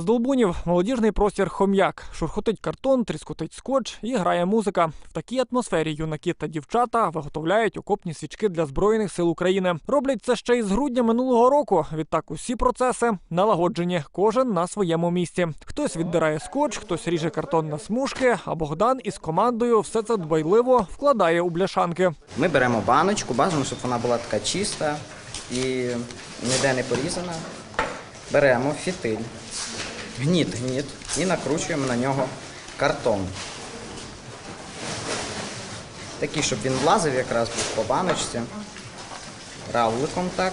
З Долбунів молодіжний простір хом'як. Шурхотить картон, тріскотить скотч і грає музика. В такій атмосфері юнаки та дівчата виготовляють окопні свічки для збройних сил України. Роблять це ще із грудня минулого року. Відтак усі процеси налагоджені, кожен на своєму місці. Хтось віддирає скотч, хтось ріже картон на смужки. А Богдан із командою все це дбайливо вкладає у бляшанки. Ми беремо баночку, бажано, щоб вона була така чиста і ніде не порізана. Беремо фітиль, гніт-гніт і накручуємо на нього картон. Такий, щоб він влазив якраз був по баночці. Равликом так.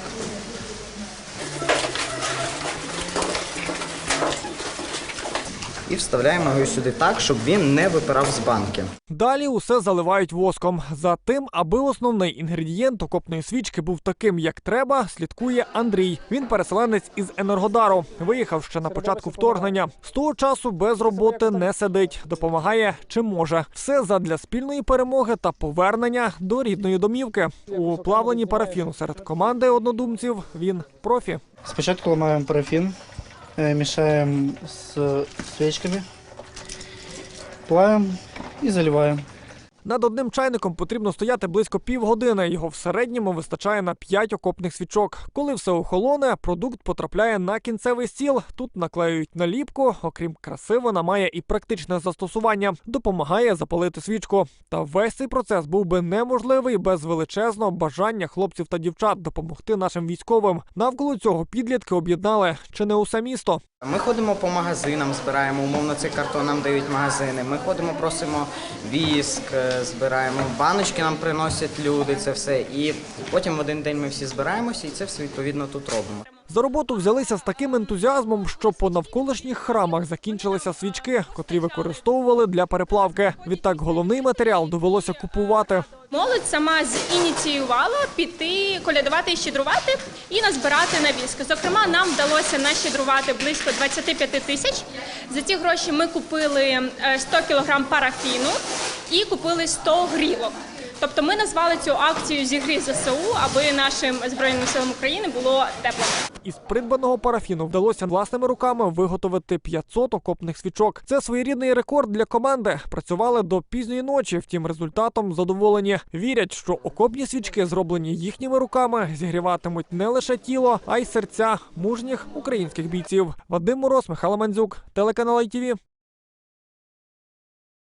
І вставляємо його сюди так, щоб він не випирав з банки. Далі усе заливають воском. За тим, аби основний інгредієнт окопної свічки був таким, як треба, слідкує Андрій. Він переселенець із Енергодару. Виїхав ще на початку вторгнення. З того часу без роботи не сидить, допомагає чим може. Все задля спільної перемоги та повернення до рідної домівки. У плавленні парафіну серед команди однодумців він профі. Спочатку ламаємо парафін, е, с свечками, плавим и і заливаємо. Над одним чайником потрібно стояти близько півгодини. Його в середньому вистачає на 5 окопних свічок. Коли все охолоне, продукт потрапляє на кінцевий стіл. Тут наклеюють наліпку. Окрім краси, вона має і практичне застосування. Допомагає запалити свічку. Та весь цей процес був би неможливий без величезного бажання хлопців та дівчат допомогти нашим військовим. Навколо цього підлітки об'єднали чи не усе місто. Ми ходимо по магазинам, збираємо, умовно цей картон нам дають магазини. Ми ходимо, просимо віск, е, збираємо, баночки нам приносять люди, це все. І потім в один день ми всі збираємося і це все відповідно тут робимо. За роботу взялися з таким ентузіазмом, що по навколишніх храмах закінчилися свічки, котрі використовували для переплавки. Відтак головний матеріал довелося купувати. Молодь сама зініціювала піти колядувати і щедрувати і назбирати на віск. Зокрема, нам вдалося нащедрувати близько 25 тисяч. За ці гроші ми купили е, 100 кілограм парафіну і купили 100 грілок. Тобто ми назвали цю акцію зігрій ЗСУ, аби нашим збройним силам України було тепло. Із придбаного парафіну вдалося власними руками виготовити 500 окопних свічок. Це своєрідний рекорд для команди. Працювали до пізньої ночі. Втім, результатом задоволені. Вірять, що окопні свічки, зроблені їхніми руками, зігріватимуть не лише тіло, а й серця мужніх українських бійців. Вадим Мороз, Михайло Мандзюк, телеканал ITV.